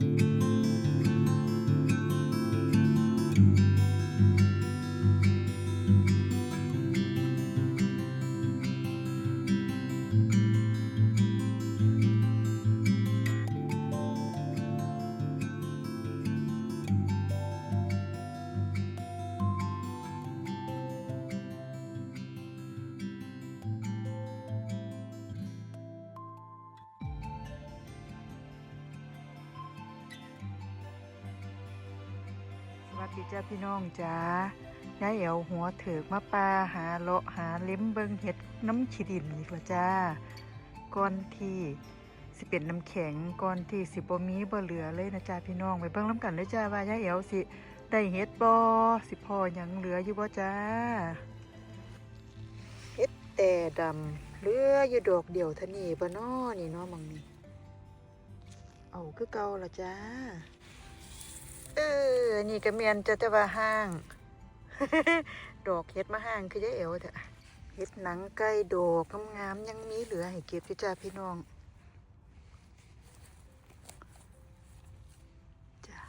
ส วัสดีจ้าพี่น้องจ้ายายเอ๋วหัวเถิกมาปลาหาเลาะหาเล็มเบิงเห็ดน้ำขีดินอีกล้วจ้าก่อนที่สิเป็นน้ำแข็งก่อนที่สิบมีบ่เหลือเลยนะจ้าพี่น้องไปเบิ่งน้ำกันเลยจ้าว่ายายเอ๋วสิได้เห็ดบ่สิพอหยังเหลืออยู่บ่จ้าเห็ดแต่ดำเหลืออยู่ดอกเดียวทนีบ่นอนี่เนาะมังนี่เอาคือเก่าละจ้า เออ นี่ก็เมียนจะแต่ว่าห้าง ดอกเห็ดมาห้างคือยายเอ๋วเถอะเห็ดหนังไก่ดอกงามๆยังมีเหลือให้เก็บอยู่จ้าพี่น้องจ้า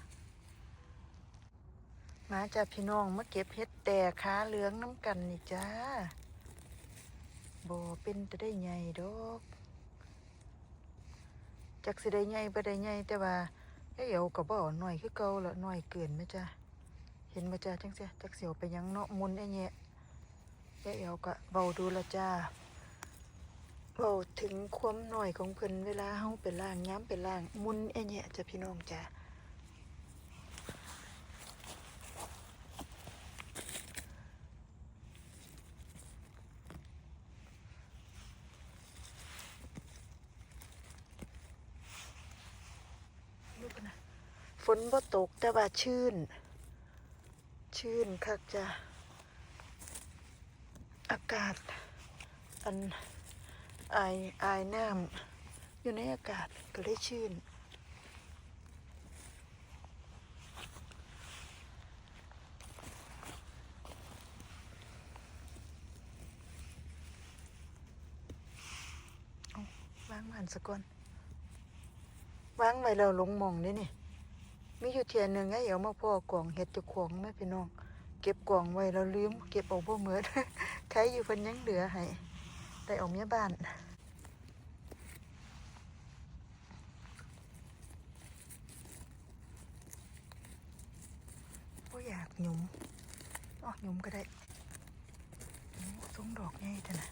มาจ้าพี่น้องมาเก็บเห็ดแต่ขาเหลืองน้ำกันนี่จ้าบ่เป็นจะได้ใหญ่ดอกจักสิได้ใหญ่บ่ได้ใหญ่แต่ว่า เอ้ยเอ๋วกับ่เอาหน่อยคือเก่าละหน่อยเกินไหมจ้ะเห็นไหมจ้ะจังเสียจักเสียวไปยังเนาะมุนไอ้เนี่ยเอ้ยเอ๋วกะเบาดูละจ้าเบาถึงความหน่อยของเพิ่นเวลาเฮาไปล่างย้ำไปล่างมุนไอ้เนี่ยจ้ะพี่น้องจ้ะลูกนะฝน บ่ตกแต่ว่าชื่น ชื่นคักจ้ะอากาศ อันไอายอน้ำอยู่ในอากาศก็เลยชื่นเอาวางมันสก่อนวางไว้แล้วลงมองนี่นี่ มีอยู่เทียนหนึ่งไอ้เอ๋วมาพ่อกล่องเห็ดจะขวงแม่พี่น้อง เก็บกล่องไว้แล้วลืม เก็บเอาบ่เหมือนใครอยู่เพิ่นยังเหลือให้ได้เอาเมียบ้านบ่อยากหยุมอ๋อหยุมก็ได้สงดอกใหญ่จังนะ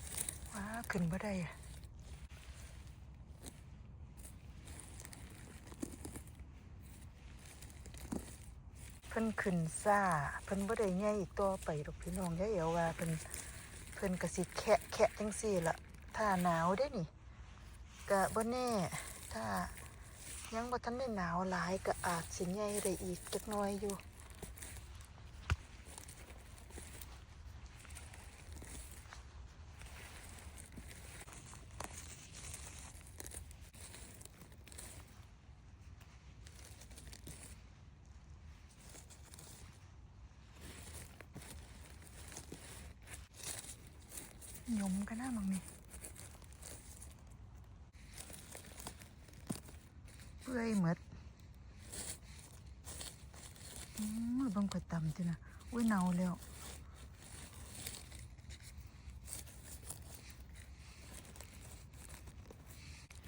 ว้าขึ้นบ่ได้อะ พิ่นขึ้นซ่าเพิ่นบ่ได้ใหญ่อีกต่อไปดอกพี่น้องยายเอ๋วว่าเพิ่นเพิ่นก็สิแคะแคะจังซี่ล่ะถ้าหนาวได้นี่ก็บ่แน่ถ้ายังบ่ทันได้หนาวหลายก็อาจสิใหญ่ได้อีกจักหน่อยอยู่ ยมก็น่ามังนี่เปื่อยหมดอืมเบังข่อยต่ำจินะอุ้ยเนาแล้ว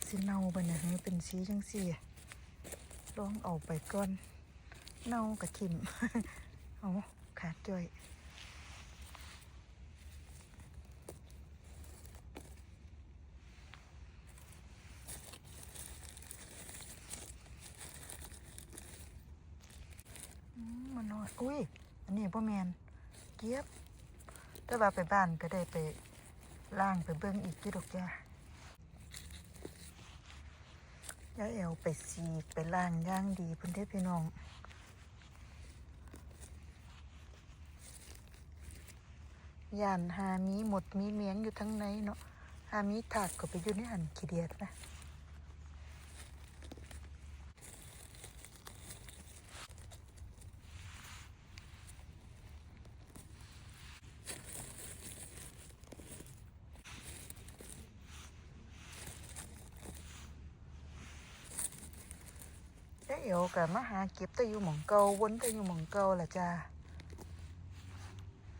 สิเนาไปเนี่ยเป็นสีจังสีอะลองเอาไปก่อน เนากระทิมเอาขาดจ้อย มันน้อยอุ้ย อันนี้พ่อแมนเกียบแต่ว่าไปบ้านก็ได้ไปล่างไปเบิ้งอีกที่ดอกจ้ายายแอวไปสีไปล่างย่างดีพื่นเด้อพี่น้องย่านหามีหมดมีเมียงอยู่ทั้งในเนาะหามีถาดก็ไปอยู่ในหันขี้เดียดนะยายายเอว กับมาหาเก็บแต่อยู่หม่องเกาวนแต่อยู่หม่องเกาล่ะจ้า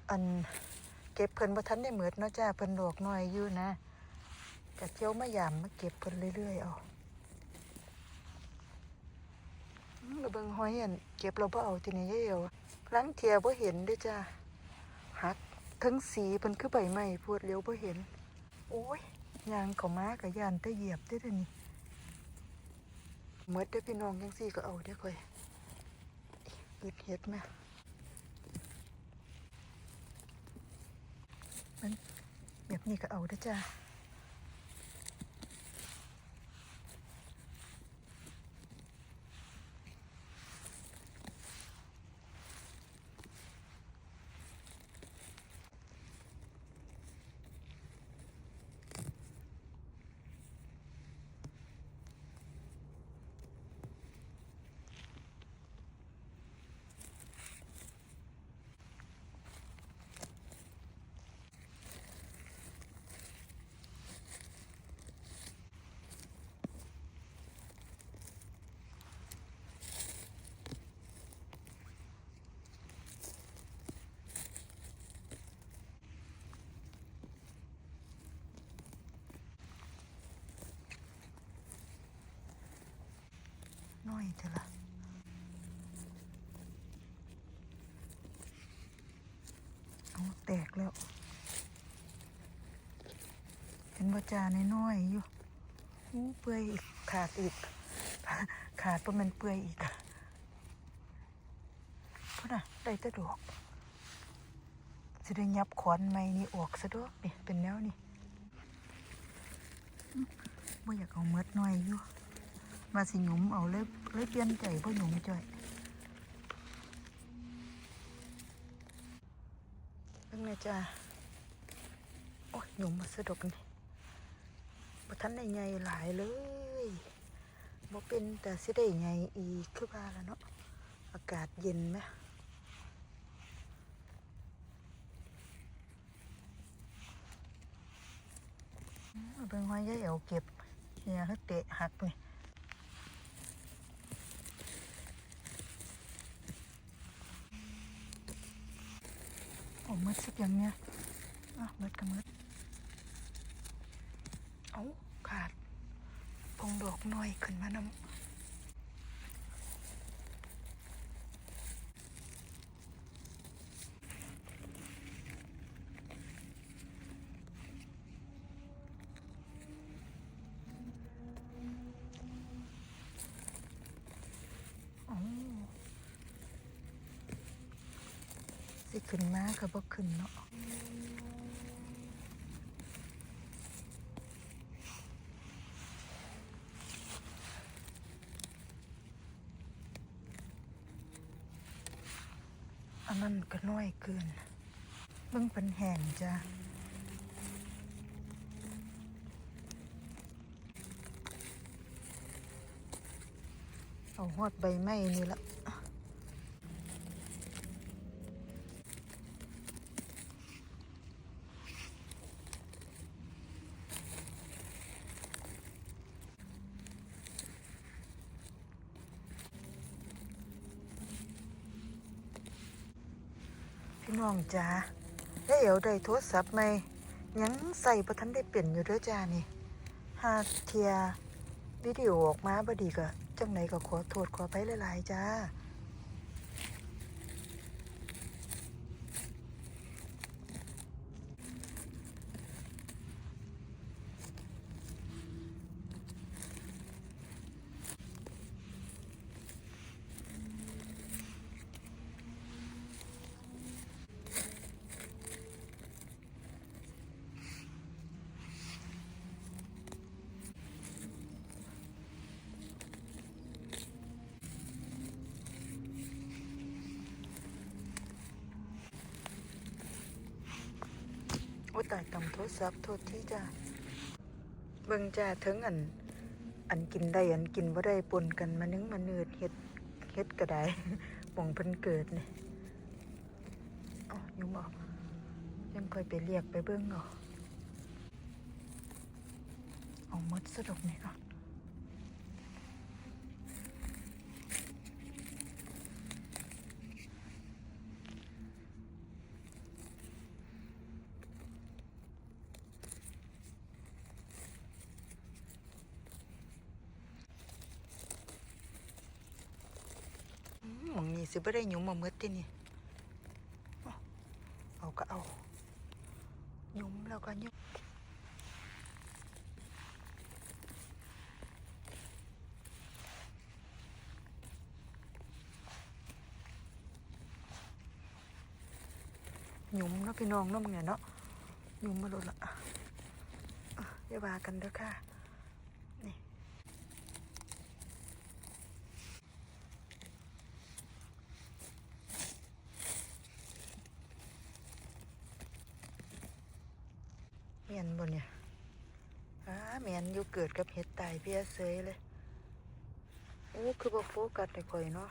อันเก็บเพิ่นบ่ทันได้เหมือดเนาะจ้าเพิ่นดอกน้อยอยู่นะกะเที่ยวมายามมาเก็บเพิ่นเรื่อยๆเอาอืมแล้วเบิ่งหอยอันเก็บเราบ่เอาทีนี้ยายวลังเทียบ่เห็นเด้อจ้าหักทั้งสีเพิ่นคือใบไม้พูดเร็วบ่เห็น โอ้ยยางเขามากับยานแตะเหยียบเด้อเดี๋ยนี้ เมื่อได้พี่น้องยังสี่ก็เอาได้ค่อยอึดเฮ็ดแม่มันแบบนี้ก็เอาได้จ้า อยเถอะละเอาแตกแล้ว เห็นว่าจาน้อยๆอยู่อู้เปื่อยอีกขาดอีก ขาดเพราะมันเปื่อยอีกพุ่นน่ะได้ตะดอกสิได้ยับขอนไม้นี่ออกซะดอกนี่เป็นแนวนี่อื้อบ่อยากเอาเมดน้อยอยู่ มาสิหยุมเอาเลยเลยเปลี่ยนใจบ่หยุมจ่อยเพิ่งไงจ้าโอ้ยหยุมมาสะดอกนี่บ่ทันได้ใหญ่หลายเลยบ่เป็นแต่สิได้ใหญ่อีกคือว่าแล้วเนาะอากาศเย็นไหมอืมเบิ่งหอยยายเอ๋วเก็บเฮียเขาเตะหักนี่โอ้มืดสักอย่างเนี่ยอะมืดกับมืดเอาขาดพงดอกน้อยขึ้นมานำเอาสิขึ้นมา ก็บ่ขึ้นเนาะอันนั้นก็น้อยเกินเบิ่งเป็นแห่งจ้ะเอาหอดใบไม้นี่ละ น้องจ้าได้เอวได้โทรศัพท์ไหมยังใส่ประทันได้เปลี่ยนอยู่เด้วยจ้านี่หาเทียวิดีโอออกมาบดีก็จังไหนก็ขอโทษขอไปหลายๆจ้า ตายตำโทรศัพท์โทษที่จ้าเบิ่งจ้าถึงอัน อันกินได้อันกินว่าได้ปนกันมานึงมาเนืดเฮ็ดเฮ็ดก็ได้หม่องเพิ่นเกิดเนี่ยอ๋อยุ่งออกยังค่อยไปเรียกไปเบิ่งเอาเอาหมดสะดอกนี่เอะ นี้สิบ่ได้หยุมมาเมืดตินี่เอาเอาก็เอาหยุมแล้วก็หยุมหยุมเนาะพี่น้องเนาะมึงเนี่ยเนาะหยุมมาโดนละอะอย่าว่ากันเด้อค่ะ นี่ เมียนบนเนี่ยอ้า เกิดกับเห็ดตายเพียเซยเลยโอ้คือบ่โฟกัสในข่อยเนาะ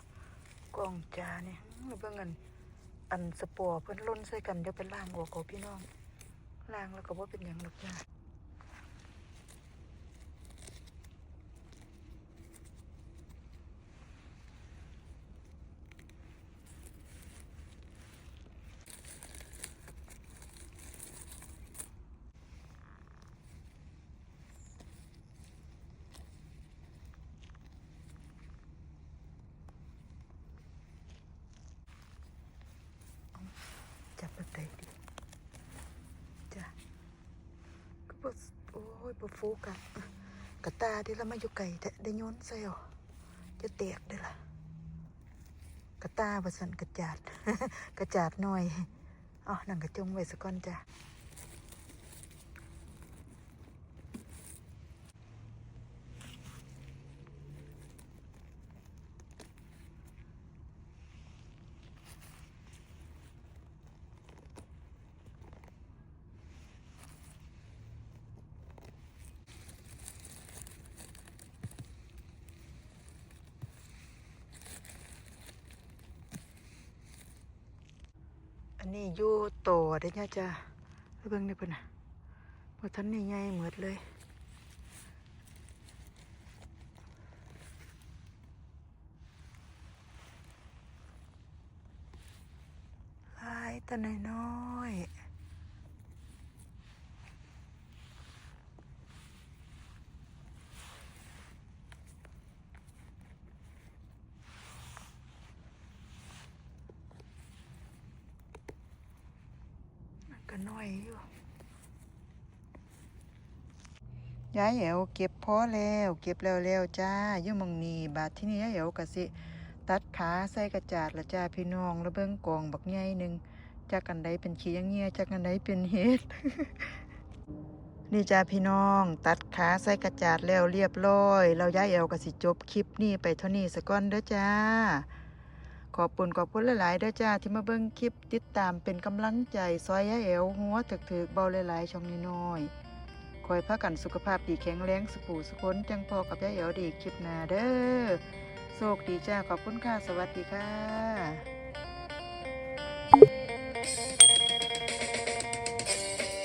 กล้องจาเนี่ยอื้อเบิ่งอันอันสปอร์เพิ่นล่นใส่กันเดี๋ยวเป็นล่างออกของพี่น้องล่างแล้วก็บ่เป็นหยังหรอกจ้าจับแบบใดดีจ้าก็บ่โอ้ย บ่โฟกัสกระตาที่เรามาอยู่ไกลแต่ได้ย้อนใส่เอจะแตกได้ล่ะกระตาบ่สันกระจาด กระจาดหน่อยอ๋อนั่งกระจงไว้สักก่อนจ้ะ นนี้อยู่โตได้เนี่ยจ้ะแล้วเบิ่งนี่เพิ่นน่ะบ่ทันนี่ใหญ่เหมือดเลยลายแต่น้อยๆก็ น้อยอยู่ยายเอ๋วเก็บพอแล้ว เก็บแล้วแล้วจ้าอยู่มองนีบาดที่นี่ยายเอ๋วก็สิ ตัดขาใส่กระจาดละจ้าพี่น้องแล้วเบิ่งกองบักใหญ่หนึ่งจากกันใดเป็นขี้ยังเงี้ยจากกันใดเป็นเห็ดนี่จ้าพี่น้อง ตัดขาใส่กระจาดแล้วเรียบร้อย เราย้ายเอวก็สิจบคลิปนี้ไปเท่านี้สะก่อนเด้อจ้า ขอบปุนขอบคุณหลายๆเด้อจ้าที่มาเบิ้งคลิปติดตามเป็นกำลังใจซอยย้ายเอวหัวถึกๆเบาหลายๆ ช่องน้อยๆคอยพักันสุขภาพดีแข็งแรงสุขูสุขนจังพอกับยะเอวดีคลิปหน้าเด้อโชคดีจ้าขอบคุณค่ะสวัสดีค่ะ